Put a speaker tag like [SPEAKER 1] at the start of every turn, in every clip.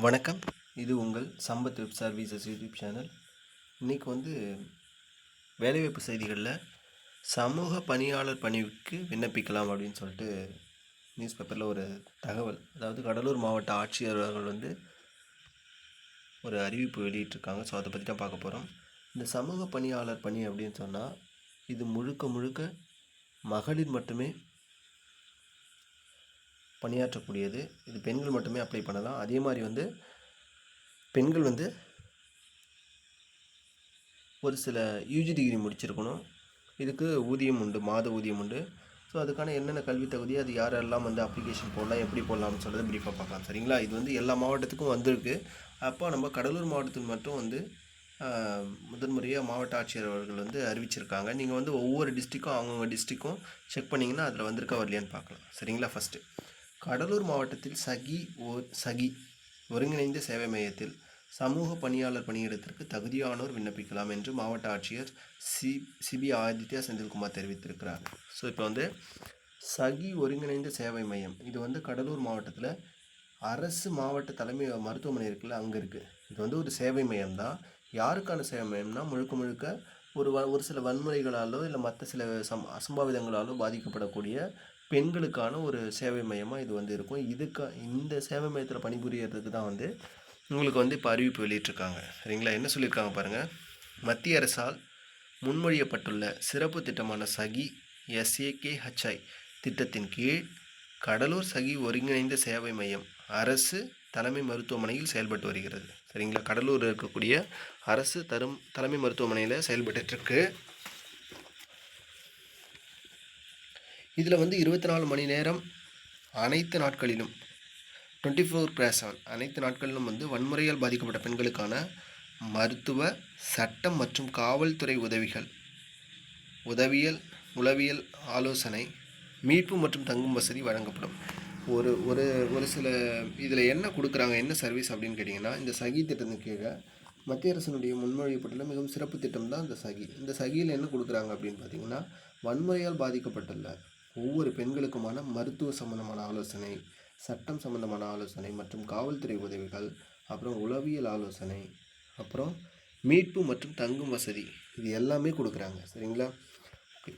[SPEAKER 1] வணக்கம். இது உங்கள் Sampath web services YouTube channel. இன்றைக்கி வந்து வேலைவாய்ப்பு செய்திகளில் சமூக பணியாளர் பணிக்கு விண்ணப்பிக்கலாம் அப்படின்னு சொல்லிட்டு நியூஸ் பேப்பரில் ஒரு தகவல். அதாவது கடலூர் மாவட்ட ஆட்சியர் அவர்கள் வந்து ஒரு அறிவிப்பு வெளியிட்டிருக்காங்க. ஸோ அதை பற்றி தான் பார்க்க போகிறோம் இந்த சமூக பணியாளர் பணி அப்படின்னு சொன்னால் இது முழுக்க முழுக்க மகளிர் மட்டுமே பணியாற்றக்கூடியது. இது பெண்கள் மட்டுமே அப்ளை பண்ணலாம். அதே மாதிரி வந்து பெண்கள் வந்து ஒரு சில யூஜி டிகிரி முடிச்சிருக்கணும். இதுக்கு ஊதியம் உண்டு மாத ஊதியம் உண்டு. ஸோ அதுக்கான என்னென்ன கல்வி தகுதி அது யாரெல்லாம் வந்து அப்ளிகேஷன் போடலாம் எப்படி போடலாம்னு சொல்கிறத ப்ரீஃபாக பார்க்கலாம். சரிங்களா? இது வந்து எல்லா மாவட்டத்துக்கும் வந்திருக்கு. அப்போ நம்ம கடலூர் மாவட்டத்துக்கு மட்டும் வந்து முதன்முறையாக மாவட்ட ஆட்சியர் அவர்கள் வந்து அறிவிச்சிருக்காங்க. நீங்கள் வந்து ஒவ்வொரு டிஸ்ட்ரிக்கும் அவங்கவுங்க டிஸ்ட்ரிக்கும் செக் பண்ணிங்கன்னா அதில் வந்திருக்கா வரலையான்னு பார்க்கலாம். சரிங்களா? ஃபஸ்ட்டு கடலூர் மாவட்டத்தில் சகி ஓ சகி ஒருங்கிணைந்த சேவை மையத்தில் சமூக பணியாளர் பணியிடத்திற்கு தகுதியானோர் விண்ணப்பிக்கலாம் என்று மாவட்ட ஆட்சியர் சி சிபி ஆதித்யா செந்தில்குமார் தெரிவித்திருக்கிறார். ஸோ இப்போ வந்து சகி ஒருங்கிணைந்த சேவை மையம். இது வந்து கடலூர் மாவட்டத்தில் அரசு மாவட்ட தலைமை மருத்துவமனை இருக்குல்ல அங்கே இருக்குது இது வந்து ஒரு சேவை மையம் தான். யாருக்கான சேவை மையம்னா முழுக்க முழுக்க ஒரு வ ஒரு சில வன்முறைகளாலோ இல்லை மற்ற சில சம் அசம்பாவிதங்களாலோ பாதிக்கப்படக்கூடிய பெண்களுக்கான ஒரு சேவை மையமாக இது வந்து இருக்கும். இதுக்கு இந்த சேவை மையத்தில் பணிபுரியறதுக்கு தான் வந்து உங்களுக்கு வந்து இப்போ அறிவிப்பு வெளியிட்டிருக்காங்க. சரிங்களா? என்ன சொல்லியிருக்காங்க பாருங்கள் மத்திய அரசால் முன்மொழியப்பட்டுள்ள சிறப்பு திட்டமான சகி எஸ்ஏகேஹெச்ஐ திட்டத்தின் கீழ் கடலூர் சகி ஒருங்கிணைந்த சேவை மையம் அரசு தலைமை மருத்துவமனையில் செயல்பட்டு வருகிறது. சரிங்களா? கடலூரில் இருக்கக்கூடிய அரசு தரும் தலைமை மருத்துவமனையில் செயல்பட்டுருக்கு இதில் வந்து இருபத்தி நாலு மணி நேரம் அனைத்து நாட்களிலும் டுவெண்ட்டி ஃபோர் கிராஸ் செவன் அனைத்து நாட்களிலும் வந்து வன்முறையால் பாதிக்கப்பட்ட பெண்களுக்கான மருத்துவ சட்டம் மற்றும் காவல்துறை உதவிகள் உதவியல் உளவியல் ஆலோசனை மீட்பு மற்றும் தங்கும் வசதி வழங்கப்படும். ஒரு ஒரு ஒரு சில இதில் என்ன கொடுக்குறாங்க என்ன சர்வீஸ் அப்படின்னு கேட்டிங்கன்னா இந்த சகி திட்டத்தின் கீழே மத்திய அரசினுடைய முன்மொழியப்பட்டுள்ள மிகவும் சிறப்பு திட்டம் தான் இந்த சகி. இந்த சகியில் என்ன கொடுக்குறாங்க அப்படின்னு பார்த்தீங்கன்னா வன்முறையால் பாதிக்கப்பட்டுள்ள ஒவ்வொரு பெண்களுக்குமான மருத்துவ சம்பந்தமான ஆலோசனை சட்டம் சம்பந்தமான ஆலோசனை மற்றும் காவல்துறை உதவிகள் அப்புறம் உளவியல் ஆலோசனை அப்புறம் மீட்பு மற்றும் தங்கும் வசதி இது எல்லாமே கொடுக்குறாங்க. சரிங்களா?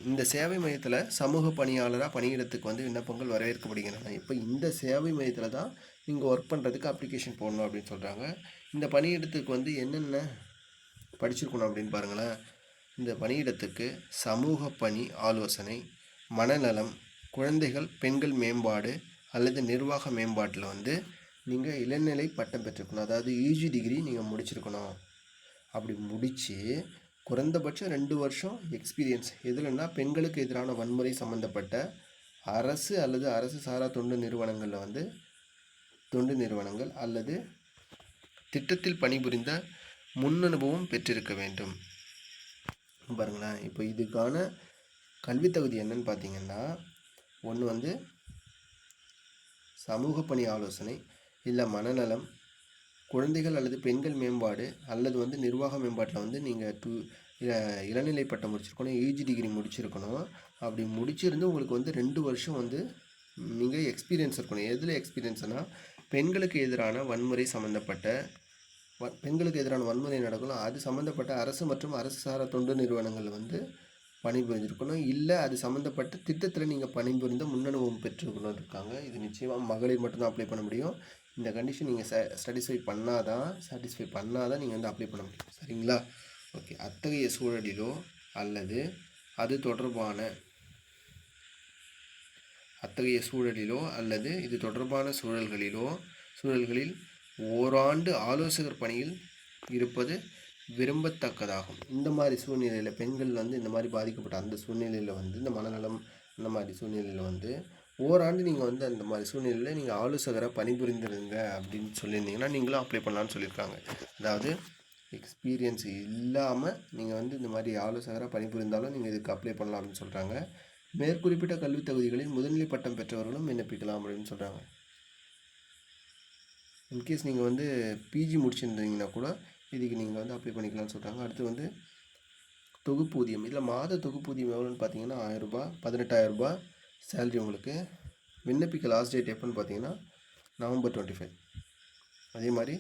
[SPEAKER 1] இந்த சேவை மையத்தில் சமூக பணியாளராக பணியிடத்துக்கு வந்து விண்ணப்பங்கள் வரவேற்கப்படுகின்றன. இப்போ இந்த சேவை மையத்தில் தான் நீங்கள் ஒர்க் பண்ணுறதுக்கு அப்ளிகேஷன் போடணும் அப்படின்னு சொல்கிறாங்க இந்த பணியிடத்துக்கு வந்து என்னென்ன படிச்சிருக்கணும் அப்படின்னு பாருங்களேன். இந்த பணியிடத்துக்கு சமூக பணி ஆலோசனை மனநலம் குழந்தைகள் பெண்கள் மேம்பாடு அல்லது நிர்வாக மேம்பாட்டில் வந்து நீங்கள் இளநிலை பட்டம் பெற்றிருக்கணும். அதாவது யூஜி டிகிரி நீங்கள் முடிச்சிருக்கணும். அப்படி முடித்து குறைந்தபட்சம் ரெண்டு வருஷம் எக்ஸ்பீரியன்ஸ் எதுலன்னா பெண்களுக்கு எதிரான வன்முறை சம்மந்தப்பட்ட அரசு அல்லது அரசு சாரா தொண்டு நிறுவனங்களில் வந்து தொண்டு நிறுவனங்கள் அல்லது திட்டத்தில் பணிபுரிந்த முன் அனுபவம் பெற்றிருக்க வேண்டும். பாருங்களேன் இப்போ இதுக்கான கல்வி தகுதி என்னன்னு பார்த்தீங்கன்னா ஒன்று வந்து சமூக பணி ஆலோசனை இல்லை மனநலம் குழந்தைகள் அல்லது பெண்கள் மேம்பாடு அல்லது வந்து நிர்வாக மேம்பாட்டில் வந்து நீங்கள் டூ இளநிலை பட்டம் முடிச்சிருக்கணும் யூஜி டிகிரி முடிச்சிருக்கணும். அப்படி முடிச்சிருந்து உங்களுக்கு வந்து ரெண்டு வருஷம் வந்து நீங்கள் எக்ஸ்பீரியன்ஸ் இருக்கணும். எதில் எக்ஸ்பீரியன்ஸ்னால் பெண்களுக்கு எதிரான வன்முறை சம்மந்தப்பட்ட பெண்களுக்கு எதிரான வன்முறை நடக்கணும் அது சம்மந்தப்பட்ட அரசு மற்றும் அரசு சாரா தொண்டு நிறுவனங்கள் வந்து பணிபுரிஞ்சிருக்கணும் இல்லை அது சம்மந்தப்பட்ட திட்டத்தில் நீங்கள் பணிபுரிந்த முன்னனுபவம் பெற்றிருக்கணும் இருக்காங்க. இது நிச்சயமாக மகளிர் மட்டும்தான் அப்ளை பண்ண முடியும். இந்த கண்டிஷன் நீங்கள் ச சாட்டிஸ்ஃபை பண்ணாதான் சாட்டிஸ்ஃபை பண்ணாதான் நீங்கள் வந்து அப்ளை பண்ண முடியும். சரிங்களா? ஓகே அத்தகைய சூழலிலோ அல்லது அது தொடர்பான அத்தகைய சூழலிலோ அல்லது இது தொடர்பான சூழல்களிலோ சூழல்களில் ஓராண்டு ஆலோசகர் பணியில் இருப்பது விரும்பத்தக்கதாகும். இந்த மாதிரி சூழ்நிலையில் பெண்கள் வந்து இந்த மாதிரி பாதிக்கப்பட்ட அந்த சூழ்நிலையில் வந்து இந்த மனநலம் அந்த மாதிரி சூழ்நிலையில் வந்து ஓராண்டு நீங்கள் வந்து அந்த மாதிரி சூழ்நிலையில் நீங்கள் ஆலோசகராக பணிபுரிந்துருங்க அப்படின்னு சொல்லியிருந்தீங்கன்னா நீங்களும் அப்ளை பண்ணலான்னு சொல்லியிருக்காங்க. அதாவது எக்ஸ்பீரியன்ஸ் இல்லாமல் நீங்கள் வந்து இந்த மாதிரி ஆலோசகராக பணிபுரிந்தாலும் நீங்கள் இதுக்கு அப்ளை பண்ணலாம் அப்படின்னு சொல்கிறாங்க மேற்குறிப்பிட்ட கல்வித் தகுதிகளில் முதுநிலை பட்டம் பெற்றவர்களும் விண்ணப்பிக்கலாம் அப்படின்னு சொல்கிறாங்க இன்கேஸ் நீங்கள் வந்து பிஜி முடிச்சிருந்தீங்கன்னா கூட இதுக்கு நீங்கள் வந்து அப்ளை பண்ணிக்கலாம்னு சொல்கிறாங்க அடுத்து வந்து தொகுப்பூதியம். இதில் மாத தொகுப்பூதியம் எவ்வளோன்னு பார்த்தீங்கன்னா ஆயிரரூபா பதினெட்டாயிரரூபா சேல்ரி உங்களுக்கு விண்ணப்பிக்க லாஸ்ட் டேட் எப்போன்னு பார்த்தீங்கன்னா நவம்பர் டுவெண்ட்டி ஃபைவ் அதே மாதிரி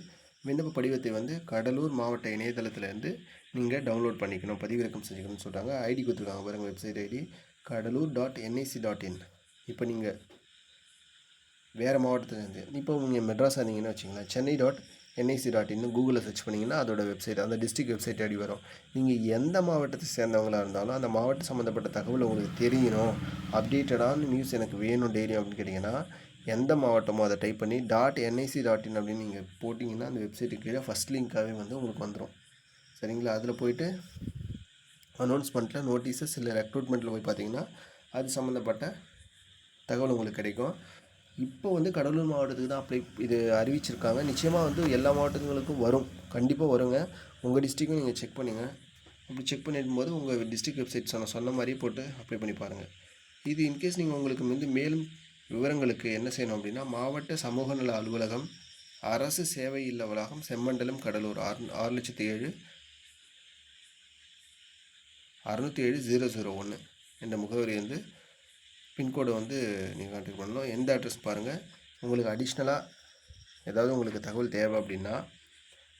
[SPEAKER 1] விண்ணப்ப படிவத்தை வந்து கடலூர் மாவட்ட இணையதளத்திலேருந்து நீங்கள் டவுன்லோட் பண்ணிக்கணும் பதிவிறக்கம் செஞ்சுக்கணும்னு சொல்கிறாங்க ஐடி கொடுத்துருக்காங்க பாருங்கள் website ID Cuddalore dot NIC dot in இப்போ நீங்கள் வேறு மாவட்டத்துலேருந்து இப்போ நீங்கள் மெட்ராஸ் இருந்தீங்கன்னு வச்சிங்களேன் சென்னை டாட் என்ஐசி டாட் இன்னு கூகுளில் சர்ச் பண்ணிங்கன்னா அதோட வெப்சைட் அந்த டிஸ்ட்ரிக்ட் வெப்சைட் அடி வரும். நீங்கள் எந்த மாவட்டத்தை சேர்ந்தவங்களாக இருந்தாலும் அந்த மாவட்டம் சம்மந்தப்பட்ட தகவல் உங்களுக்கு தெரியணும். அப்டேட்டடான நியூஸ் எனக்கு வேணும் டெய்லி அப்படின்னு கேட்டிங்கன்னா எந்த மாவட்டமோ அதை டைப் பண்ணி டாட் என்ஐசி டாட் இன் அப்படின்னு நீங்கள் போட்டிங்கன்னா அந்த வெப்சைட்டுக்கு கீழே ஃபஸ்ட் லிங்க்காகவே வந்து உங்களுக்கு வந்துடும் சரிங்களா? அதில் போயிட்டு அனௌன்ஸ்மெண்ட்டில் நோட்டீஸஸ் இல்லை ரெக்ரூட்மெண்ட்டில் போய் பார்த்தீங்கன்னா அது சம்மந்தப்பட்ட தகவல் உங்களுக்கு கிடைக்கும். இப்போ வந்து கடலூர் மாவட்டத்துக்கு தான் அப்ளை இது அறிவிச்சிருக்காங்க. நிச்சயமாக வந்து எல்லா மாவட்டங்களுக்கும் வரும். கண்டிப்பாக வருங்க. உங்கள் டிஸ்ட்ரிக்கும் நீங்கள் செக் பண்ணுங்கள் அப்படி செக் பண்ணிடும்போது உங்கள் டிஸ்ட்ரிக்ட் வெப்சைட் சொன்ன சொன்ன மாதிரி போட்டு அப்ளை பண்ணி பாருங்கள் இது இன்கேஸ் நீங்கள் உங்களுக்கு வந்து மேலும் விவரங்களுக்கு என்ன செய்யணும் அப்படின்னா மாவட்ட சமூக நல அலுவலகம் அரசு சேவை இல்ல வளாகம் செம்மண்டலம் கடலூர் ஆறு ஆறு லட்சத்தி ஏழு அறுநூற்றி ஏழு ஜீரோ ஜீரோ ஒன்று என்ற முகவரி வந்து பின்கோடு வந்து நீங்கள் கான்டாக்ட் பண்ணணும். எந்த அட்ரஸ் பாருங்கள் உங்களுக்கு அடிஷ்னலாக ஏதாவது உங்களுக்கு தகவல் தேவை அப்படின்னா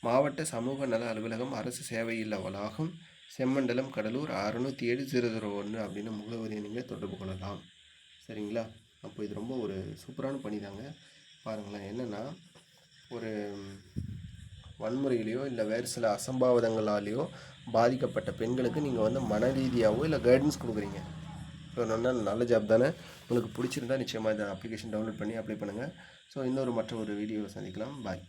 [SPEAKER 1] மாவட்ட சமூக நல அலுவலகம் அரசு சேவை இல்ல வளாகம் செம்மண்டலம் கடலூர் அறுநூற்றி ஏழு ஜீரோ ஜீரோ ஒன்று அப்படின்னு முகவரியை நீங்கள் தொடர்பு கொள்ளலாம். சரிங்களா? அப்போ இது ரொம்ப ஒரு சூப்பரான பணி தாங்க. பாருங்களேன். என்னென்னா ஒரு வன்முறையிலையோ இல்லை வேறு சில அசம்பாவிதங்களாலேயோ பாதிக்கப்பட்ட பெண்களுக்கு நீங்கள் வந்து மன ரீதியாகவோ இல்லை கைடன்ஸ் கொடுக்குறீங்க. ஸோ நல்ல நல்ல ஜாப் தானே? உங்களுக்கு பிடிச்சிருந்தா நிச்சயமாக இந்த அப்ளிகேஷன் டவுன்லோட் பண்ணி அப்ளை பண்ணுங்கள் ஸோ இன்னொரு மற்ற ஒரு வீடியோவில் சந்திக்கலாம். பாய்